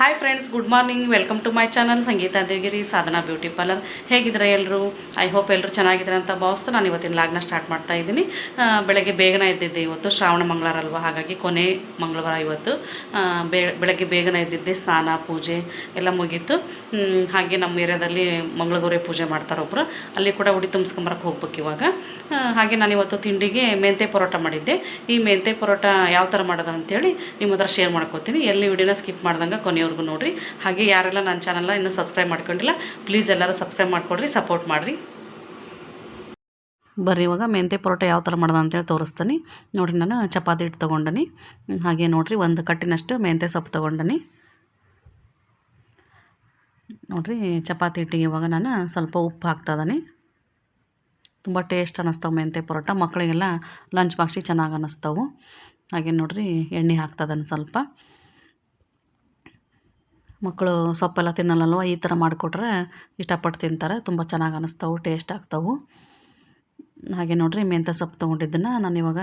Hi friends good morning welcome to my channel Sangeeta Devagiri Sadhana beauty parlour ಹೇಗಿದ್ರೆ ಎಲ್ಲರೂ I hope ಎಲ್ಲರೂ ಚೆನ್ನಾಗಿದ್ದಾರೆ ಅಂತ ಭಾವಿಸ್ತಾ ನಾನು ಇವತ್ತಿನ ಲಾಗ್ನ ಸ್ಟಾರ್ಟ್ ಮಾಡ್ತಾ ಇದ್ದೀನಿ. ಬೆಳಗ್ಗೆ ಬೇಗನೆ ಎದ್ದಿದ್ದೆ ಇವತ್ತು, ಶ್ರಾವಣ ಮಂಗಳವಾರ ಅಲ್ವಾ? ಹಾಗಾಗಿ ಕೊನೆ ಮಂಗಳವಾರ ಇವತ್ತು. ಬೆ- ಬೆಳಗ್ಗೆ ಬೇಗನೆ ಎದ್ದಿದ್ದೆ, ಸ್ನಾನ, ಪೂಜೆ ಎಲ್ಲ ಮುಗೀತು. ಹಾಗೆ ನಮ್ಮ ಏರಿಯಾದಲ್ಲಿ ಮಂಗಳಗೌರಿ ಪೂಜೆ ಮಾಡ್ತಾರೆ ಒಬ್ಬರು ಅಲ್ಲಿ ಕೂಡ ಉಡಿ ತುಂಬಿಸ್ಕೊಂಬರಕ್ಕೆ ಹೋಗ್ಬೇಕು ಇವಾಗ. ಹಾಗೆ ನಾನು ಇವತ್ತು ತಿಂಡಿಗೆ ಮೆಂತೆ ಪರೋಟ ಮಾಡಿದ್ದೆ. ಈ ಮೆಂತೆ ಪರೋಟ ಯಾವ ಥರ ಮಾಡೋದು ಅಂತೇಳಿ ನಿಮ್ಮ ಹತ್ರ ಶೇರ್ ಮಾಡ್ಕೋತೀನಿ. ಎಲ್ಲಿ ವಿಡಿಯೋನ ಸ್ಕಿಪ್ ಮಾಡ್ದಂಗೆ ಕೊನೆವರೆಗೂ ನೋಡಿರಿ. ಹಾಗೆ ಯಾರೆಲ್ಲ ನನ್ನ ಚಾನಲ್ನ ಇನ್ನೂ ಸಬ್ಸ್ಕ್ರೈಬ್ ಮಾಡ್ಕೊಂಡಿಲ್ಲ ಪ್ಲೀಸ್ ಎಲ್ಲರೂ ಸಬ್ಸ್ಕ್ರೈಬ್ ಮಾಡಿಕೊಡ್ರಿ ಸಪೋರ್ಟ್ ಮಾಡಿರಿ. ಬರ್ರಿ ಇವಾಗ ಮೆಂತೆ ಪರೋಟ ಯಾವ ಥರ ಮಾಡೋದು ಅಂತೇಳಿ ತೋರಿಸ್ತೀನಿ. ನೋಡಿರಿ ನಾನು ಚಪಾತಿ ಹಿಟ್ಟು ತೊಗೊಂಡನಿ. ಹಾಗೆ ನೋಡಿರಿ ಒಂದು ಕಟ್ಟಿನಷ್ಟು ಮೆಂತೆ ಸೊಪ್ಪು ತೊಗೊಂಡನಿ. ನೋಡಿರಿ ಚಪಾತಿ ಹಿಟ್ಟಿಗೆ ಇವಾಗ ನಾನು ಸ್ವಲ್ಪ ಉಪ್ಪು ಹಾಕ್ತಾಯಿದ್ದೀನಿ ತುಂಬ ಟೇಸ್ಟ್ ಅನ್ನಿಸ್ತಾವೆ ಮೆಂತೆ ಪರೋಟ. ಮಕ್ಕಳಿಗೆಲ್ಲ ಲಂಚ್ ಬಾಕ್ಸಿಗೆ ಚೆನ್ನಾಗಿ ಅನ್ನಿಸ್ತಾವೆ ಹಾಗೆ ನೋಡಿರಿ ಎಣ್ಣೆ ಹಾಕ್ತದನ್ನು ಸ್ವಲ್ಪ. ಮಕ್ಕಳು ಸೊಪ್ಪೆಲ್ಲ ತಿನ್ನಲ್ಲಲ್ವ? ಈ ಥರ ಮಾಡಿಕೊಟ್ರೆ ಇಷ್ಟಪಟ್ಟು ತಿಂತಾರೆ. ತುಂಬ ಚೆನ್ನಾಗಿ ಅನ್ನಿಸ್ತಾವೆ ಟೇಸ್ಟ್ ಆಗ್ತಾವೆ. ಹಾಗೆ ನೋಡಿರಿ, ಮೆಂತ್ಯ ಸೊಪ್ಪು ತೊಗೊಂಡಿದ್ದನ್ನು ನಾನು ಇವಾಗ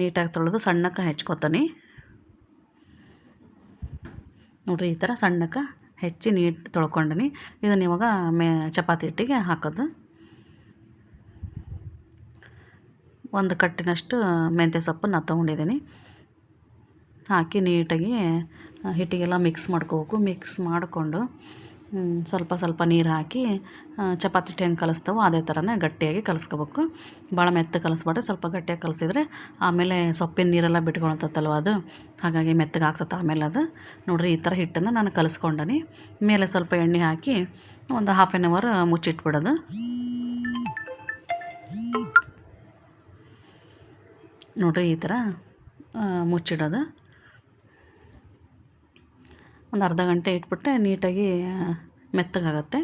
ನೀಟಾಗಿ ತೊಳೆದು ಸಣ್ಣಕ್ಕೆ ಹೆಚ್ಕೊತೀನಿ. ನೋಡಿರಿ, ಈ ಥರ ಸಣ್ಣಕ್ಕೆ ಹೆಚ್ಚಿ ನೀಟ್ ತೊಳ್ಕೊಂಡಿನಿ. ಇದನ್ನು ಇವಾಗ ಮೇ, ಚಪಾತಿ ಹಿಟ್ಟಿಗೆ ಹಾಕೋದು. ಒಂದು ಕಟ್ಟಿನಷ್ಟು ಮೆಂತ್ಯ ಸೊಪ್ಪನ್ನು ತೊಗೊಂಡಿದ್ದೀನಿ ಹಾಕಿ ನೀಟಾಗಿ ಹಿಟ್ಟಿಗೆಲ್ಲ ಮಿಕ್ಸ್ ಮಾಡ್ಕೋಬೇಕು. ಮಿಕ್ಸ್ ಮಾಡಿಕೊಂಡು ಸ್ವಲ್ಪ ಸ್ವಲ್ಪ ನೀರು ಹಾಕಿ ಚಪಾತಿ ಹಿಟ್ಟು ಹೆಂಗೆ ಕಲಿಸ್ತಾವೋ ಅದೇ ಥರನೇ ಗಟ್ಟಿಯಾಗಿ ಕಲಿಸ್ಕೋಬೇಕು. ಭಾಳ ಮೆತ್ತ ಕಲಿಸ್ಬಾರ್ದು. ಸ್ವಲ್ಪ ಗಟ್ಟಿಯಾಗಿ ಕಲಿಸಿದ್ರೆ ಆಮೇಲೆ ಸೊಪ್ಪಿನ ನೀರೆಲ್ಲ ಬಿಟ್ಕೊಳತ್ತಲ್ವ ಅದು? ಹಾಗಾಗಿ ಮೆತ್ತಗೆ ಆಗ್ತದೆ ಆಮೇಲೆ ಅದು. ನೋಡಿರಿ, ಈ ಥರ ಹಿಟ್ಟನ್ನು ನಾನು ಕಲಿಸ್ಕೊಂಡನಿ. ಮೇಲೆ ಸ್ವಲ್ಪ ಎಣ್ಣೆ ಹಾಕಿ ಒಂದು ಹಾಫ್ ಆನ್ ಅವರ್ ಮುಚ್ಚಿಟ್ಬಿಡೋದು. ನೋಡಿರಿ, ಈ ಥರ ಮುಚ್ಚಿಡೋದು. ಒಂದು ಅರ್ಧ ಗಂಟೆ ಇಟ್ಬಿಟ್ಟೆ ನೀಟಾಗಿ ಮೆತ್ತಗಾಗತ್ತೆ.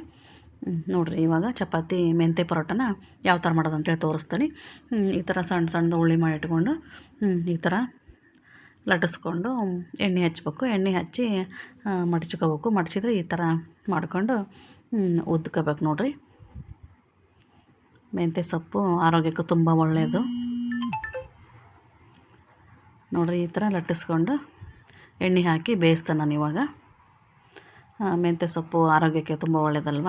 ನೋಡಿರಿ ಇವಾಗ ಚಪಾತಿ ಮೆಂತೆ ಪರೋಟನ ಯಾವ ಥರ ಮಾಡೋದು ಅಂತೇಳಿ ತೋರಿಸ್ತೀನಿ. ಈ ಥರ ಸಣ್ಣ ಸಣ್ಣದು ಉಳ್ಳಿ ಮಾಡಿ ಇಟ್ಕೊಂಡು ಹ್ಮ್, ಈ ಥರ ಲಟ್ಟಿಸ್ಕೊಂಡು ಎಣ್ಣೆ ಹಚ್ಬೇಕು. ಎಣ್ಣೆ ಹಚ್ಚಿ ಮಡಚ್ಕೋಬೇಕು. ಮಡಚಿದ್ರೆ ಈ ಥರ ಮಾಡಿಕೊಂಡು ಉದ್ಕೋಬೇಕು ನೋಡಿರಿ. ಮೆಂತ್ಯ ಸೊಪ್ಪು ಆರೋಗ್ಯಕ್ಕೂ ತುಂಬ ಒಳ್ಳೆಯದು. ನೋಡಿರಿ ಈ ಥರ ಲಟ್ಟಿಸ್ಕೊಂಡು ಎಣ್ಣೆ ಹಾಕಿ ಬೇಯಿಸ್ತಾನೆ ನಾನು ಇವಾಗ. ಮೆಂತ್ಯ ಸೊಪ್ಪು ಆರೋಗ್ಯಕ್ಕೆ ತುಂಬ ಒಳ್ಳೆಯದಲ್ವ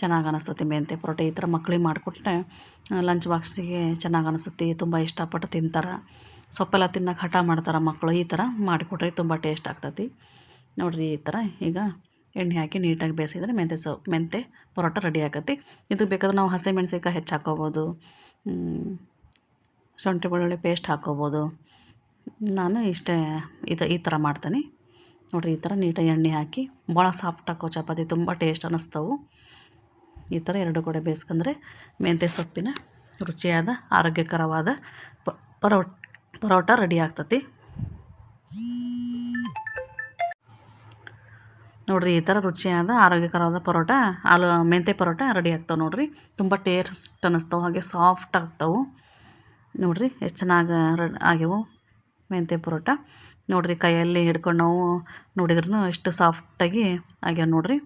ಚೆನ್ನಾಗಿ ಅನಿಸ್ತತಿ ಮೆಂತ್ಯ ಪರೋಟ. ಈ ಥರ ಮಕ್ಳಿಗೆ ಮಾಡಿಕೊಟ್ರೆ ಲಂಚ್ ಬಾಕ್ಸಿಗೆ ಚೆನ್ನಾಗಿ ಅನಿಸ್ತತಿ, ತುಂಬ ಇಷ್ಟಪಟ್ಟು ತಿಂತಾರೆ. ಸೊಪ್ಪೆಲ್ಲ ತಿನ್ನೋಕೆ ಹಠ ಮಾಡ್ತಾರೆ ಮಕ್ಕಳು ಈ ಥರ ಮಾಡಿಕೊಟ್ರೆ ತುಂಬ ಟೇಸ್ಟ್ ಆಗ್ತತಿ ನೋಡಿರಿ, ಈ ಥರ ಈಗ ಎಣ್ಣೆ ಹಾಕಿ ನೀಟಾಗಿ ಬೇಯಿಸಿದ್ರೆ ಮೆಂತ್ಯ ಸೊಪ್ಪು ಮೆಂತ್ಯ ಪರೋಟ ರೆಡಿ ಆಗತ್ತೆ. ಇದು ಬೇಕಾದ್ರೆ ನಾವು ಹಸಿಮೆಣ್ಸಿನ್ಕಾಯಿ ಹೆಚ್ಚು ಹಾಕೋಬೋದು. ಶುಂಠಿ ಬೆಳ್ಳುಳ್ಳಿ ಪೇಸ್ಟ್ ಹಾಕೋಬೋದು. ನಾನು ಇಷ್ಟೇ ಇದು ಈ ಥರ ಮಾಡ್ತೀನಿ. ನೋಡಿರಿ, ಈ ಥರ ನೀಟಾಗಿ ಎಣ್ಣೆ ಹಾಕಿ ಭಾಳ ಸಾಫ್ಟ್ ಹಾಕೋ ಚಪಾತಿ ತುಂಬ ಟೇಸ್ಟ್ ಅನ್ನಿಸ್ತವು. ಈ ಥರ ಎರಡು ಕಡೆ ಬೇಯಿಸ್ಕೊಂಡ್ರೆ ಮೆಂತ್ಯ ಸೊಪ್ಪಿನ ರುಚಿಯಾದ, ಆರೋಗ್ಯಕರವಾದ ಪರೋಟ ಪರೋಟ ರೆಡಿ ಆಗ್ತತಿ. ನೋಡಿರಿ, ಈ ಥರ ರುಚಿಯಾದ, ಆರೋಗ್ಯಕರವಾದ ಪರೋಟ, ಆಲು, ಮೆಂತ್ಯ ಪರೋಟ ರೆಡಿ ಆಗ್ತಾವೆ ನೋಡಿರಿ. ತುಂಬ ಟೇಸ್ಟ್ ಅನ್ನಿಸ್ತವೆ, ಹಾಗೆ ಸಾಫ್ಟ್ ಆಗ್ತವೆ. ನೋಡಿರಿ, ಎಷ್ಟು ಚೆನ್ನಾಗಿ ರೆಡ್ ಆಗ್ಯವು. ಮೆಂತ್ಯ ಪರೋಟ. ನೋಡಿರಿ ಕೈಯಲ್ಲಿ ಹಿಡ್ಕೊಂಡು ನಾವು ನೋಡಿದ್ರೂ ಎಷ್ಟು ಸಾಫ್ಟಾಗಿ ಆಗ್ಯಾವ ನೋಡಿರಿ.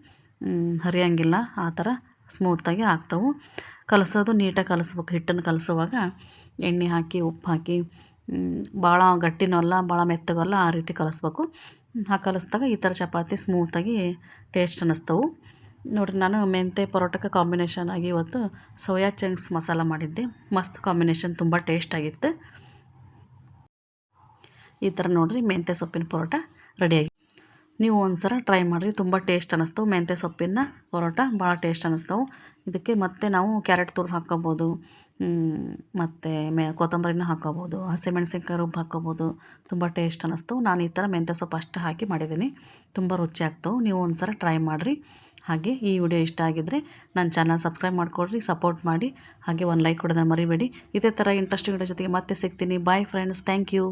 ಹರಿಯಂಗಿಲ್ಲ. ಆ ಥರ ಸ್ಮೂತಾಗಿ ಆಗ್ತವೆ. ಕಲಸೋದು ನೀಟಾಗಿ ಕಲಸ್ಬೇಕು. ಹಿಟ್ಟನ್ನು ಕಲಸುವಾಗ ಎಣ್ಣೆ ಹಾಕಿ, ಉಪ್ಪು ಹಾಕಿ ಭಾಳ ಗಟ್ಟಿನೂ ಅಲ್ಲ, ಭಾಳ ಮೆತ್ತಗಲ್ಲ ಆ ರೀತಿ ಕಲಿಸ್ಬೇಕು. ಆ ಕಲಿಸ್ದಾಗ ಈ ಥರ ಚಪಾತಿ ಸ್ಮೂತಾಗಿ ಟೇಸ್ಟ್ ಅನ್ನಿಸ್ತವು. ನೋಡಿರಿ, ನಾನು ಮೆಂತೆ ಪರೋಟಕ್ಕೆ ಕಾಂಬಿನೇಷನ್ ಆಗಿ ಇವತ್ತು ಸೋಯಾ ಚಂಕ್ಸ್ ಮಸಾಲ ಮಾಡಿದ್ದೆ. ಮಸ್ತ್ ಕಾಂಬಿನೇಷನ್ ತುಂಬ ಟೇಸ್ಟ್ ಆಗಿತ್ತು. ಈ ಥರ ನೋಡಿರಿ ಮೆಂತ್ಯ ಸೊಪ್ಪಿನ ಪರೋಟ ರೆಡಿಯಾಗಿ. ನೀವು ಒಂದು ಸಲ ಟ್ರೈ ಮಾಡಿರಿ, ತುಂಬ ಟೇಸ್ಟ್ ಅನ್ನಿಸ್ತವೆ ಮೆಂತ್ಯ ಸೊಪ್ಪಿನ ಪರೋಟ ಭಾಳ ಟೇಸ್ಟ್ ಅನ್ನಿಸ್ತವೆ ಇದಕ್ಕೆ ಮತ್ತೆ ನಾವು ಕ್ಯಾರೆಟ್ ತುರ್ದು ಹಾಕ್ಕೋಬೋದು ಮತ್ತು ಮೆ ಕೊತ್ತಂಬರಿನ ಹಾಕ್ಕೋಬೋದು, ಹಸಿಮೆಣಸಿನ್ಕಾಯಿ ರುಬ್ಬು ಹಾಕ್ಕೋಬೋದು. ತುಂಬ ಟೇಸ್ಟ್ ಅನ್ನಿಸ್ತವೆ ನಾನು ಈ ಥರ ಮೆಂತ್ಯ ಸೊಪ್ಪು ಅಷ್ಟು ಹಾಕಿ ಮಾಡಿದ್ದೀನಿ. ತುಂಬ ರುಚಿ ಆಗ್ತವೆ. ನೀವು ಒಂದು ಸಲ ಟ್ರೈ ಮಾಡಿರಿ. ಹಾಗೆ ಈ ವಿಡಿಯೋ ಇಷ್ಟ ಆಗಿದ್ದರೆ ನನ್ನ ಚಾನಲ್ ಸಬ್ಸ್ಕ್ರೈಬ್ ಮಾಡಿಕೊಡ್ರಿ ಸಪೋರ್ಟ್ ಮಾಡಿ. ಹಾಗೆ ಒಂದು ಲೈಕ್ ಕೊಡೋದನ್ನು ಮರಿಬೇಡಿ. ಇದೇ ಥರ ಇಂಟ್ರೆಸ್ಟಿಂಗ್ ವಿಡಿಯೋ ಜೊತೆಗೆ ಮತ್ತೆ ಸಿಗ್ತೀನಿ. Bye friends thank you